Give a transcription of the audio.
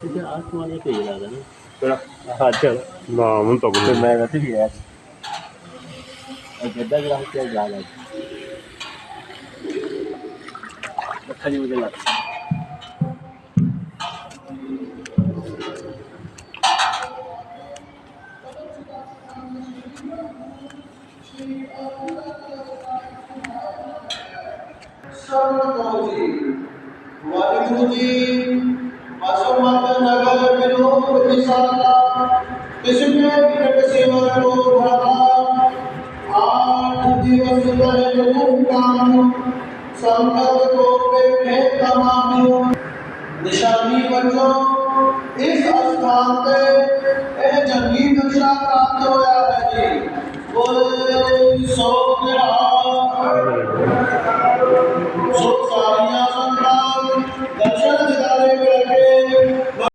नाम हाँ, तो कुछ मैं रहती है यार और गद्दा ग्राम क्या ग्राम है? अच्छा जी मुझे लगता सर्वतो जी। वादिगुरु जी। असमत नगर विरोध विशाला इसमें प्रकट सेवक को भरता आठ दिवस कर रूप काम संकल्प को प्रेम तमामियों निशानी बच्चों, इस स्थान पे यह जंगी नक्शा प्राप्त होया है जी। बोले, सौ ग्राम